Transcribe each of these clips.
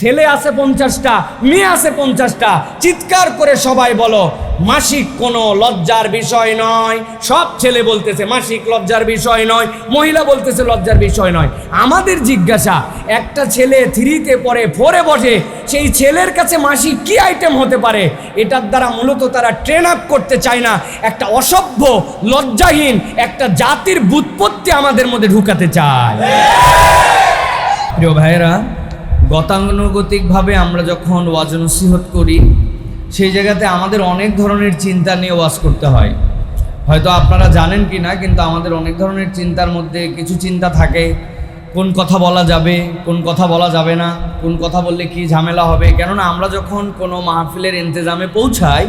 ছেলে আছে পঞ্চাশটা, মেয়ে আছে পঞ্চাশটা। চিৎকার করে সবাই বলো, মাসিক কোনো লজ্জার বিষয় নয়। সব ছেলে বলতেছে, মাসিক লজ্জার বিষয় নয়। মহিলা বলতেছে, লজ্জার বিষয় নয়। আমাদের জিজ্ঞাসা, একটা ছেলে থ্রিতে পড়ে, ফোরে বসে, সেই ছেলের কাছে মাসিক কি আইটেম হতে পারে? এটার দ্বারা মূলত তারা ট্রেন আপ করতে চায় না। একটা অসভ্য, লজ্জাহীন, একটা জাতির বুৎপত্তি আমাদের মধ্যে ঢুকাতে চায়। প্রিয় ভাইয়েরা গতানুগতিকভাবে আমরা যখন ওয়াজ নসিহত করি, সেই জায়গাতে আমাদের অনেক ধরনের চিন্তা নিয়ে ওয়াজ করতে হয়। হয়তো আপনারা জানেন কি না, কিন্তু আমাদের অনেক ধরনের চিন্তার মধ্যে কিছু চিন্তা থাকে। কোন কথা বলা যাবে, কোন কথা বলা যাবে না, কোন কথা বললে কি ঝামেলা হবে। কেননা আমরা যখন কোনো মাহফিলের ইন্তজামে পৌঁছাই,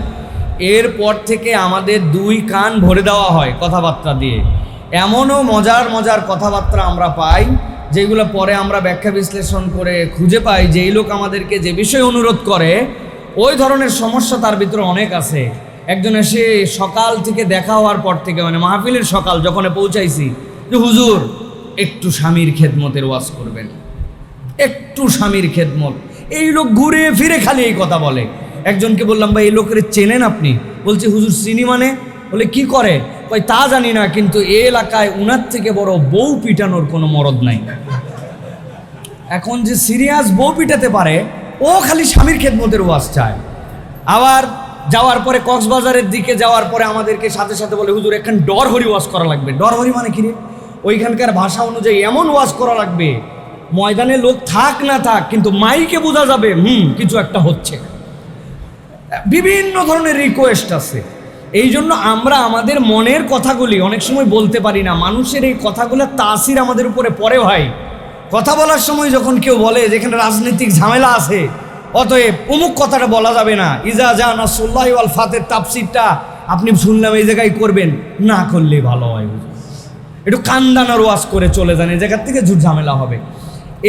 এরপর থেকে আমাদের দুই কান ভরে দেওয়া হয় কথাবার্তা দিয়ে। এমনও মজার মজার কথাবার্তা আমরা পাই, যেগুলো পরে আমরা ব্যাখ্যা বিশ্লেষণ করে খুঁজে পাই যেই লোক আমাদেরকে যে বিষয়ে অনুরোধ করে, ওই ধরনের সমস্যা তার ভিতরে অনেক আছে। একজন এসে সকাল থেকে দেখা হওয়ার পর থেকে মানে মাহফিলের সকাল যখন পৌঁছাইছি, যে হুজুর, একটু স্বামীর খেদমতের ওয়াজ করবেন। একটু স্বামীর খেদমত। এই লোক ঘুরে ফিরে খালি এই কথা বলে। একজনকে বললাম, ভাই, এই লোকের চেনেন আপনি? বলছে, হুজুর, চিনি মানে? বলে, কি করে? কই তা জানি না, কিন্তু এ এলাকায় উনার থেকে বড় বউ পিটানোর কোনো মরদ নাই। এখন যে সিরিয়াস বউ পিটাতে পারে, ও খালি স্বামীর খেদমতের ওয়াজ চায়। আবার যাওয়ার পরে কক্সবাজারের দিকে যাওয়ার পরে আমাদেরকে সাথে সাথে বলে, হুজুর, এখান ডর হরি ওয়াজ করা লাগবে। ডর হরি মানে কি রে? ওইখানকার ভাষা অনুযায়ী এমন ওয়াজ করা লাগবে, ময়দানে লোক থাক না থাক, কিন্তু মাইকে বোঝা যাবে, হুম, কিছু একটা হচ্ছে। বিভিন্ন ধরনের রিকোয়েস্ট আছে। এই জন্য আমরা আমাদের মনের কথাগুলি অনেক সময় বলতে পারি না। মানুষের এই কথাগুলো তাসির আমাদের উপরে পড়ে ভাই। কথা বলার সময় যখন কেউ বলে যেখানে রাজনৈতিক ঝামেলা আছে, অতএব অমুক কথাটা বলা যাবে না। ইজা জান সোল্লাহ আল ফাতের তাপসিরটা আপনি শুনলাম এই জায়গায় করবেন, না করলে ভালো হয়। একটু কান্দানার ওয়াজ করে চলে যান, এই জায়গার থেকে ঝুট ঝামেলা হবে।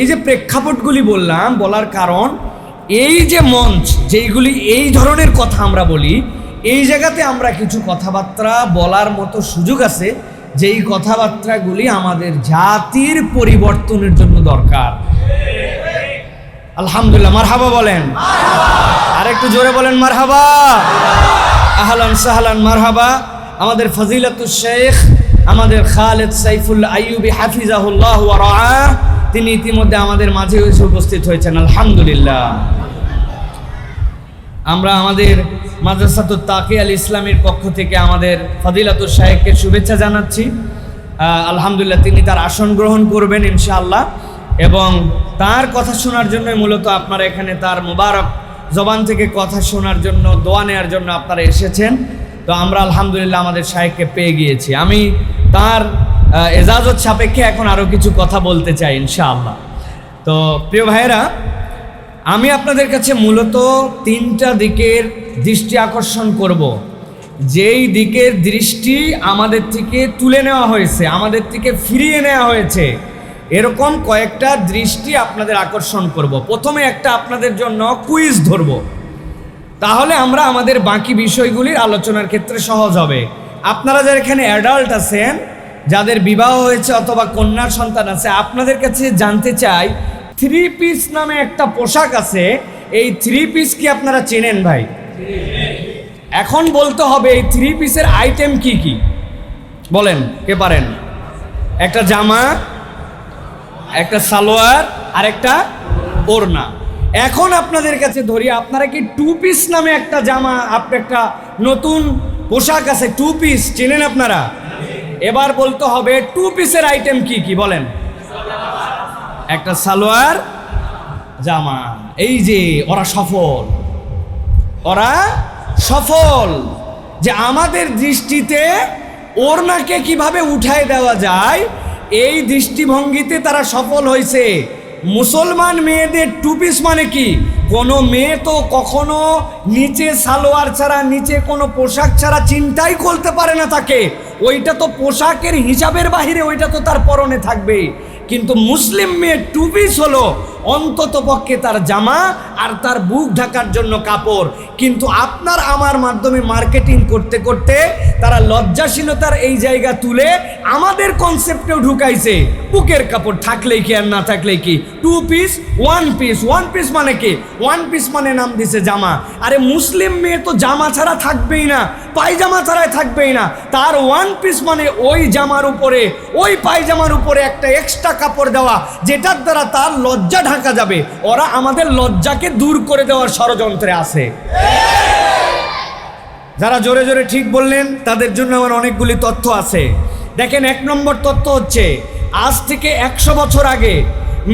এই যে প্রেক্ষাপটগুলি বললাম, বলার কারণ এই যে মঞ্চ, যেইগুলি এই ধরনের কথা আমরা বলি এই জায়গাতে আমরা কিছু কথাবার্তা বলার মতো সুযোগ আছে, যেই কথাবার্তাগুলি আমাদের জাতির পরিবর্তনের জন্য দরকার। আলহামদুলিল্লাহ, মারহাবা বলেন। আর একটু জোরে বলেন, মারহাবা। আহলান সাহলান, মারহাবা। আমাদের ফজিলাতুল শেখ আমাদের খালেদ সাইফুল আইয়ুবি হাফিজাহুল্লাহ তিনি ইতিমধ্যে আমাদের মাঝে উপস্থিত হয়েছেন। আলহামদুলিল্লাহ। আমরা আমাদের মাদ্রাসাতুল তাকি আল ইসলামের পক্ষ থেকে আমাদের ফদিলাতুল শাহেককে শুভেচ্ছা জানাচ্ছি। আলহামদুলিল্লাহ তিনি তার আসন গ্রহণ করবেন ইনশাআল্লাহ। এবং তার কথা শোনার জন্য মূলত আপনারা এখানে তার মোবারক জবান থেকে কথা শোনার জন্য, দোয়া নেওয়ার জন্য আপনারা এসেছেন। তো আমরা আলহামদুলিল্লাহ আমাদের শাহেককে পেয়ে গিয়েছি। আমি তার এজাজত সাপেক্ষে এখন আরও কিছু কথা বলতে চাই ইনশাআল্লাহ। তো প্রিয় ভাইয়েরা, আমি আপনাদের কাছে মূলত তিনটা দিকের দৃষ্টি আকর্ষণ করব। যেই দিকের দৃষ্টি আমাদের থেকে তুলে নেওয়া হয়েছে, আমাদের থেকে ফিরিয়ে নেওয়া হয়েছে, এরকম কয়েকটা দৃষ্টি আপনাদের আকর্ষণ করব। প্রথমে একটা আপনাদের জন্য কুইজ ধরব। তাহলে আমরা আমাদের বাকি বিষয়গুলির আলোচনার ক্ষেত্রে সহজ হবে। আপনারা যারা এখানে অ্যাডাল্ট আছেন, যাদের বিবাহ হয়েছে অথবা কন্যার সন্তান আছে, আপনাদের কাছে জানতে চাই থ্রি পিস নামে একটা পোশাক আছে। এই থ্রি পিস কি আপনারা চেনেন ভাই? এখন বলতে হবে এই থ্রি পিসের আইটেম কি কি? বলেন, কে পারেন? একটা জামা, একটা সালোয়ার আর একটা ওড়না। এখন আপনাদের কাছে ধরি, আপনারা কি টু পিস নামে একটা জামা আপনি একটা নতুন পোশাক আছে? টু পিস চেনেন আপনারা? এবার বলতে হবে টু পিসের আইটেম কি কি? বলেন। একটা সালোয়ার, জামা। এই যে, ওরা সফল। ওরা সফল। যে আমাদের দৃষ্টিতে ওড়নাকে কীভাবে উঠায় দেওয়া যায়, এই দৃষ্টিভঙ্গিতে তারা সফল হয়েছে। মুসলমান মেয়েদের টুপিস মানে কি? কোনো মেয়ে তো কখনো নিচে সালোয়ার ছাড়া, নিচে কোনো পোশাক ছাড়া চিন্তাই করতে পারে না তাকে। ওইটা তো পোশাকের হিসাবের বাহিরে, ওইটা তো তার পরনে থাকবে কিন্তু মুসলিম মেয়ে টু পিস হলো অন্তত পক্ষে তার জামা আর তার বুক ঢাকার জন্য কাপড়। কিন্তু আপনার আমার মাধ্যমে মার্কেটিং করতে করতে তারা লজ্জাশীলতার এই জায়গা তুলে আমাদের কনসেপ্টেও ঢুকাইছে। বুকের কাপড় থাকলেই কি আর না থাকলেই কি? Two piece one piece one piece মানে কি? ওয়ান পিস মানে নাম দিছে জামা। আরে মুসলিম মেয়ে তো জামা ছাড়া থাকবেই না, পায়জামা ছাড়াই থাকবেই না। তার ওয়ান পিস মানে ওই জামার উপরে, ওই পায়জামার উপরে একটা এক্সট্রা কাপড় দেওয়া, যেটার দ্বারা তার লজ্জা ঢাকা যাবে। ওরা আমাদের লজ্জাকে দূর করে দেওয়ার ষড়যন্ত্রে আছে। যারা জোরে জোরে ঠিক বললেন, তাদের জন্য আমার অনেকগুলি তথ্য আছে। দেখেন, এক নম্বর তথ্য হচ্ছে, আজ থেকে একশো বছর আগে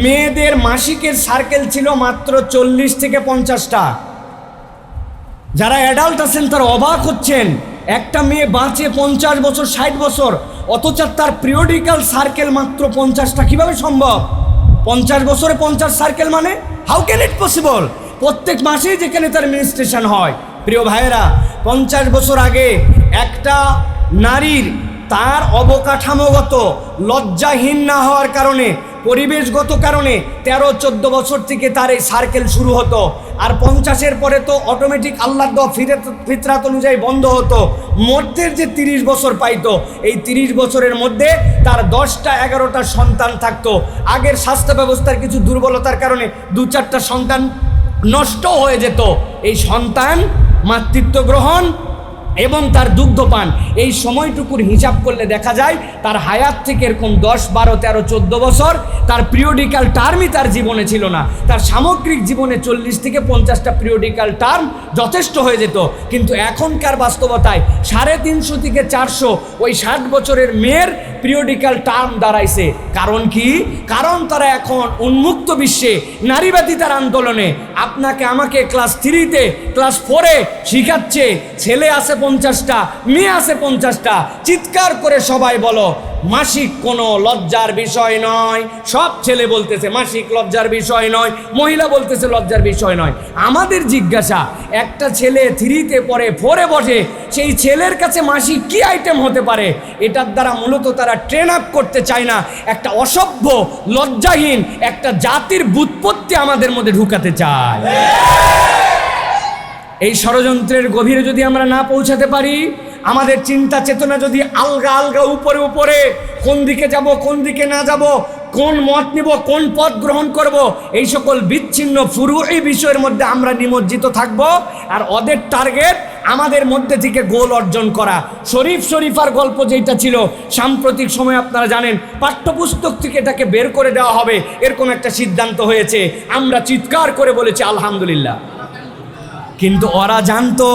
মেয়েদের মাসিকের সার্কেল ছিল মাত্র চল্লিশ থেকে পঞ্চাশটা। যারা অ্যাডাল্ট আছেন, তারা অবাক হচ্ছেন, একটা মেয়ে বাঁচে পঞ্চাশ বছর, ষাট বছর, অথচ তার পিরিয়ডিক্যাল সার্কেল মাত্র পঞ্চাশটা। কীভাবে সম্ভব? পঞ্চাশ বছরে পঞ্চাশ সার্কেল মানে? হাউ ক্যান ইট পসিবল প্রত্যেক মাসেই যেখানে তার মিনিস্ট্রেশন হয়। প্রিয় ভাইয়েরা, পঞ্চাশ বছর আগে একটা নারীর তার অবকাঠামোগত লজ্জাহীন না হওয়ার কারণে পরিবেশগত কারণে তেরো, চোদ্দ বছর থেকে তার এই সার্কেল শুরু হতো। আর পঞ্চাশের পরে তো অটোমেটিক আল্লাহ ফিরে ফিতরাত অনুযায়ী বন্ধ হতো। মধ্যের যে তিরিশ বছর পাইতো, এই তিরিশ বছরের মধ্যে তার দশটা, এগারোটা সন্তান থাকতো। আগের স্বাস্থ্য ব্যবস্থার কিছু দুর্বলতার কারণে দু চারটা সন্তান নষ্ট হয়ে যেত। এই সন্তান মাতৃত্ব গ্রহণ এবং তার দুগ্ধ পান এই সময়টুকুর হিসাব করলে দেখা যায়, তার হায়াত থেকে এরকম দশ, বারো, তেরো, চোদ্দ বছর তার পিরিয়ডিক্যাল টার্মই তার জীবনে ছিল না। তার সামগ্রিক জীবনে চল্লিশ থেকে পঞ্চাশটা পিরিয়ডিক্যাল টার্ম যথেষ্ট হয়ে যেত। কিন্তু এখনকার বাস্তবতায় সাড়ে তিনশো থেকে চারশো ওই ষাট বছরের মেয়ের পিরিয়ডিক্যাল টার্ম দাঁড়াইছে। কারণ কি? কারণ তারা এখন উন্মুক্ত বিশ্বে নারীবাদী তার আন্দোলনে। আপনাকে আমাকে ক্লাস থ্রিতে ক্লাস ফোরে শিখাচ্ছে, ছেলে আছে পঞ্চাশটা, মেয়ে আছে পঞ্চাশটা। চিৎকার করে সবাই বলো, মাসিক কোনো লজ্জার বিষয় নয়। সব ছেলে বলতেছে মাসিক লজ্জার বিষয় নয়, মহিলা বলতেছে লজ্জার বিষয় নয়। আমাদের জিজ্ঞাসা, একটা ছেলে থ্রিতে পড়ে, ফোরে বসে, সেই ছেলের কাছে মাসিক কি আইটেম হতে পারে? এটার দ্বারা মূলত তারা ট্রেন আপ করতে চায় না। একটা অসভ্য, লজ্জাহীন, একটা জাতির বুৎপত্তি আমাদের মধ্যে ঢুকাতে চায়। এই ষড়যন্ত্রের গভীরে যদি আমরা না পৌঁছাতে পারি, আমাদের চিন্তা চেতনা যদি আলগা আলগা উপরে উপরে, কোন দিকে যাব, কোন দিকে না যাব, কোন মত নিব, কোন পথ গ্রহণ করব, এই সকল বিচ্ছিন্ন ফুরু এই বিষয়ের মধ্যে আমরা নিমজ্জিত থাকব আর ওদের টার্গেট আমাদের মধ্যে থেকে গোল অর্জন করা। শরীফ শরীফার গল্প যেটা ছিল, সাম্প্রতিক সময় আপনারা জানেন, পাঠ্যপুস্তক থেকে এটাকে বের করে দেওয়া হবে, এরকম একটা সিদ্ধান্ত হয়েছে। আমরা চিৎকার করে বলেছি, আলহামদুলিল্লাহ। কিন্তু ওরা জানতো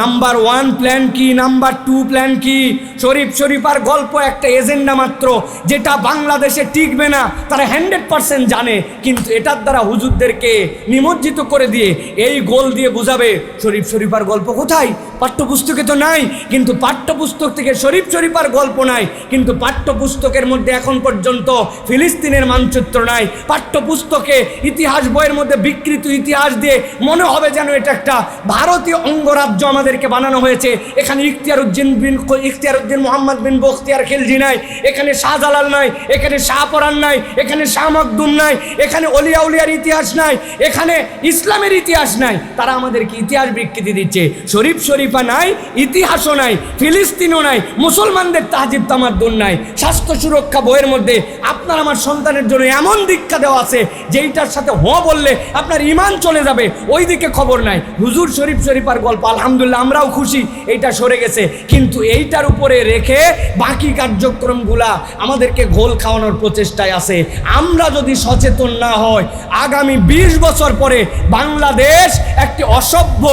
নাম্বার ওয়ান প্ল্যান কি নাম্বার টু প্ল্যান কি? শরীফ শরীফার গল্প একটা এজেন্ডা মাত্র, যেটা বাংলাদেশে টিকবে না, তারা হান্ড্রেড পার্সেন্ট জানে, কিন্তু এটার দ্বারা হুজুরদেরকে নিমজ্জিত করে দিয়ে এই গোল দিয়ে বুঝাবে, শরীফ শরীফার গল্প কোথায়? পাঠ্যপুস্তকে তো নাই, কিন্তু পাঠ্যপুস্তক থেকে শরীফ শরীফার গল্প নাই, কিন্তু পাঠ্যপুস্তকের মধ্যে এখন পর্যন্ত ফিলিস্তিনের মানচিত্র নাই। পাঠ্যপুস্তকে ইতিহাস বইয়ের মধ্যে বিকৃত ইতিহাস দিয়ে মনে হবে যেন এটা একটা ভারতীয় অঙ্গরাজ্য আমাদেরকে বানানো হয়েছে। এখানে ইখতিয়ার উদ্দিন বিন ইখতিয়ার উদ্দিন মোহাম্মদ বিন বখতিয়ার খিলজি নাই, এখানে শাহজালাল নাই, এখানে শাহপরান নাই, এখানে শাহ মকদুম নাই, এখানে অলিয়া উলিয়ার ইতিহাস নাই, এখানে ইসলামের ইতিহাস নাই। তারা আমাদেরকে ইতিহাস বিকৃতি দিচ্ছে। শরীফ শরীফা নাই, ইতিহাসও নাই, ফিলিস্তিনও নাই, মুসলমানদের তাহাজিব তামাদ্দুন নাই। স্বাস্থ্য সুরক্ষা বইয়ের মধ্যে আপনার আমার সন্তানের জন্য এমন দীক্ষা দেওয়া আছে, যেইটার সাথে হ বললে আপনার ইমান চলে যাবে ওই দিকে খবর নাই। হুজুর শরীফ শরীফার গল্প, আলহামদুলিল্লাহ আমরাও খুশি, এইটা সরে গেছে। কিন্তু এইটার উপরে রেখে বাকি কার্যক্রমগুলা আমাদেরকে গোল খাওয়ানোর প্রচেষ্টায় আছে। আমরা যদি সচেতন না হয় আগামী ২০ বছর পরে বাংলাদেশ একটি অসভ্য,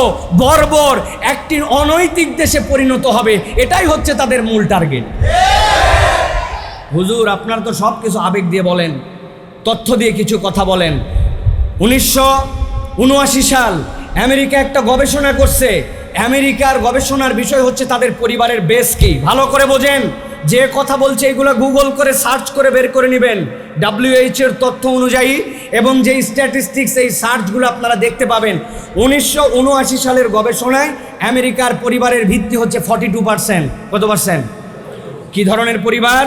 বর্বর, একটি অনৈতিক দেশে পরিণত হবে, এটাই হচ্ছে তাদের মূল টার্গেট। হুজুর, আপনার তো সব কিছু আবেগ দিয়ে বলেন, তথ্য দিয়ে কিছু কথা বলেন। উনিশশো উনআশি সাল আমেরিকা একটা গবেষণা করছে। আমেরিকার গবেষণার বিষয় হচ্ছে তাদের পরিবারের বেস কি? ভালো করে বোঝেন। যে কথা বলছে এগুলো গুগল করে সার্চ করে বের করে নেবেন। ডাব্লিউএইচ এর তথ্য অনুযায়ী এবং যে স্ট্যাটিস্টিক্স এই সার্চগুলো আপনারা দেখতে পাবেন। উনিশশো উনআশি সালের গবেষণায় আমেরিকার পরিবারের ভিত্তি হচ্ছে ফর্টি টু পার্সেন্ট কত পার্সেন্ট কী ধরনের পরিবার?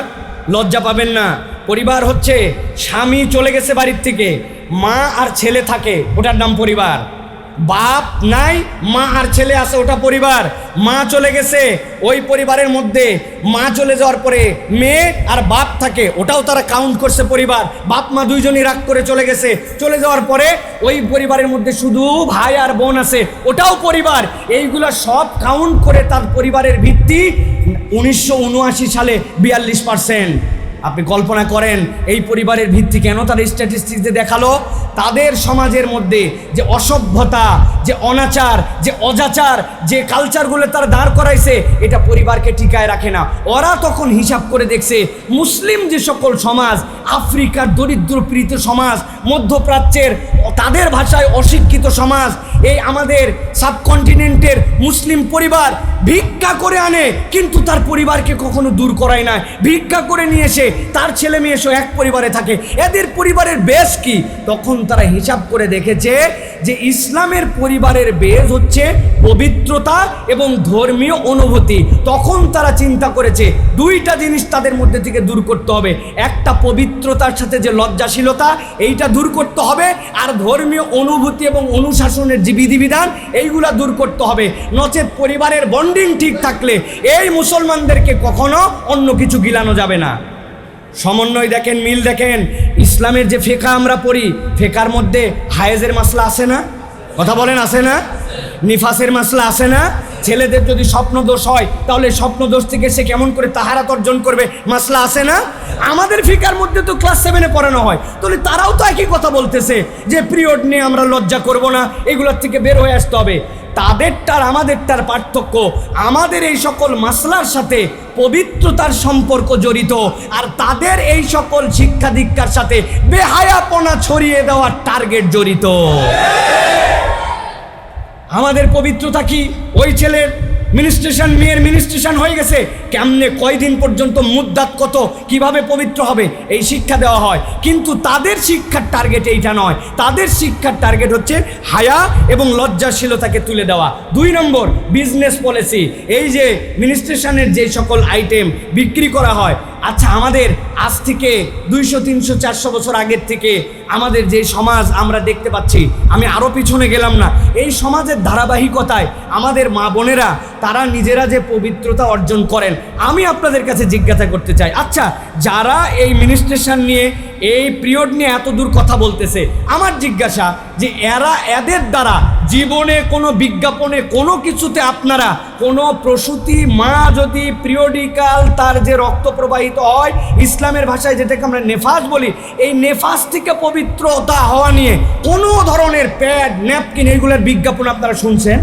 লজ্জা পাবেন না। পরিবার হচ্ছে স্বামী চলে গেছে বাড়ির থেকে, মা আর ছেলে থাকে, ওটার নাম পরিবার। বাপ নাই, মা আর ছেলে আছে, ওটা পরিবার। মা চলে গেছে, ওই পরিবারের মধ্যে। মা চলে যাওয়ার পরে মেয়ে আর বাপ থাকে, ওটাও তারা কাউন্ট করছে পরিবার। বাপ, মা দুইজনই রাগ করে চলে গেছে। চলে যাওয়ার পরে ওই পরিবারের মধ্যে শুধু ভাই আর বোন আছে, ওটাও পরিবার। এইগুলো সব কাউন্ট করে তার পরিবারের ভিত্তি উনিশশো উনআশি সালে বিয়াল্লিশ পার্সেন্ট আপনি কল্পনা করেন, এই পরিবারের ভিত্তি কেন তার স্ট্যাটিস্টিক স্ট্যাটিস্টিক্সে দেখাল? তাদের সমাজের মধ্যে যে অসভ্যতা, যে অনাচার, যে অজাচার, যে কালচারগুলো তারা দাঁড় করাইছে, এটা পরিবারকে টিকায় রাখে না। ওরা তখন হিসাব করে দেখছে, মুসলিম যে সকল সমাজ, আফ্রিকার দরিদ্র পীড়িত সমাজ, মধ্যপ্রাচ্যের, তাদের ভাষায় অশিক্ষিত সমাজ, এই আমাদের সাবকন্টিনেন্টের মুসলিম পরিবার ভিক্ষা করে আনে, কিন্তু তার পরিবারকে কখনো দূর করায় না। ভিক্ষা করে নিয়ে এসে তার ছেলে মেয়ে এসে এক পরিবারে থাকে। এদের পরিবারের বেশ কি? তখন তারা হিসাব করে দেখেছে যে ইসলামের পরিবারের বেজ হচ্ছে পবিত্রতা এবং ধর্মীয় অনুভূতি। তখন তারা চিন্তা করেছে, দুইটা জিনিস তাদের মধ্যে থেকে দূর করতে হবে। একটা পবিত্রতার সাথে যে লজ্জাশীলতা, এইটা দূর করতে হবে। আর ধর্মীয় অনুভূতি এবং অনুশাসনের যে বিধিবিধান, এইগুলা দূর করতে হবে। নচেত পরিবারের বন্ডিং ঠিক থাকলে এই মুসলমানদেরকে কখনো অন্য কিছু গিলানো যাবে না। সমন্বয় দেখেন, মিল দেখেন, ইসলামের যে ফেকা আমরা পড়ি, ফেকার মধ্যে হায়েজের মাসলা আছে না? কথা বলেন, আছে না? নিফাসের মাসলা আছে না? ছেলেদের যদি স্বপ্ন দোষ হয়, তাহলে স্বপ্ন দোষ থেকে সে কেমন করে তাহারাত অর্জন করবে? মাসলা আছে না? আমাদের ফিকার মধ্যে তো ক্লাস সেভেনে পড়ানো হয়। তাহলে তারাও তো একই কথা বলতেছে যে, পিরিয়ড নিয়ে আমরা লজ্জা করব না, এগুলোর থেকে বের হয়ে আসতে হবে। তাদেরটার, আমাদেরটার পার্থক্য। আমাদের এই সকল মাসলার সাথে পবিত্রতার সম্পর্ক জড়িত, আর তাদের এই সকল শিক্ষা দীক্ষার সাথে বেহায়াপনা ছড়িয়ে দেওয়ার টার্গেট জড়িত। আমাদের পবিত্রতা কি? ওই ছেলের মিনিস্ট্রেশন মেয়ের মিনিস্ট্রেশন হয়ে গেছে। কেমনে কয়দিন পর্যন্ত মুদ্দাত কত, কীভাবে পবিত্র হবে, এই শিক্ষা দেওয়া হয়। কিন্তু তাদের শিক্ষার টার্গেট এইটা নয়। তাদের শিক্ষার টার্গেট হচ্ছে হায়া এবং লজ্জাশীলতাকে তুলে দেওয়া। দুই নম্বর বিজনেস পলিসি এই যে মিনিস্ট্রেশনের যে সকল আইটেম বিক্রি করা হয় আচ্ছা আমাদের আজ থেকে দুইশো, তিনশো, চারশো বছর আগের থেকে আমাদের যে সমাজ আমরা দেখতে পাচ্ছি, আমি আরও পিছনে গেলাম না। এই সমাজের ধারাবাহিকতায় আমাদের মা বোনেরা, তারা নিজেরা যে পবিত্রতা অর্জন করেন, আমি আপনাদের কাছে জিজ্ঞাসা করতে চাই। আচ্ছা যারা এই মিনিস্ট্রেশন নিয়ে, এই পিরিয়ড নিয়ে এত দূর কথা বলতেছে, আমার জিজ্ঞাসা যে এরা এদের দ্বারা জীবনে কোনো বিজ্ঞাপনে কোনো কিছুতে আপনারা কোনো প্রসূতি, মা যদি পিরিয়ডিক্যাল তার যে রক্ত প্রবাহিত হয়। ইসলামের ভাষায় যেটাকে আমরা নেফাস বলি, এই নেফাস থেকে পবিত্রতা হওয়া নিয়ে কোনো ধরনের প্যাড, ন্যাপকিন, এইগুলোর বিজ্ঞাপন আপনারা শুনছেন?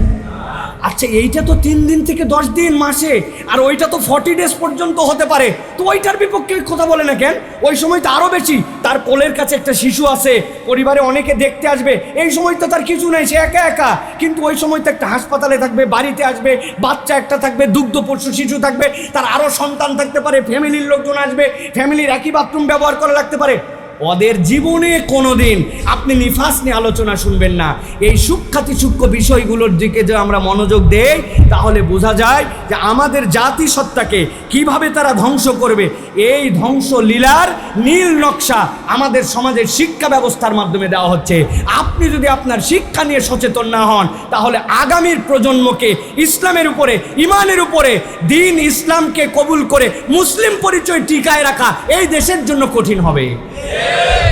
আচ্ছা এইটা তো তিন দিন থেকে দশ দিন মাসে, আর ওইটা তো ফর্টি ডেজ পর্যন্ত হতে পারে। তো ওইটার বিপক্ষে কথা বলে না কেন? ওই সময় তো আরও বেশি। তার কোলের কাছে একটা শিশু আছে, পরিবারে অনেকে দেখতে আসবে। এই সময় তো তার কিছু নেই, সে একা একা। কিন্তু ওই সময় তো একটা হাসপাতালে থাকবে, বাড়িতে আসবে, বাচ্চা একটা থাকবে, দুগ্ধ পশু শিশু থাকবে, তার আরও সন্তান থাকতে পারে ফ্যামিলির লোকজন আসবে ফ্যামিলির একই বাথরুম ব্যবহার করা লাগতে পারে। ওদের জীবনে কোনোদিন আপনি নিফাস নিয়ে আলোচনা শুনবেন না। এই সূক্ষাতি সূক্ষ্ম বিষয়গুলোর দিকে যে আমরা মনোযোগ দেই, তাহলে বোঝা যায় যে আমাদের জাতিসত্তাকে কীভাবে তারা ধ্বংস করবে। এই ধ্বংস লীলার নীল নকশা আমাদের সমাজের শিক্ষা ব্যবস্থার মাধ্যমে দেওয়া হচ্ছে। আপনি যদি আপনার শিক্ষা নিয়ে সচেতন না হন, তাহলে আগামীর প্রজন্মকে ইসলামের উপরে, ইমানের উপরে, দিন ইসলামকে কবুল করে মুসলিম পরিচয় টিকায় রাখা এই দেশের জন্য কঠিন হবে। Deus.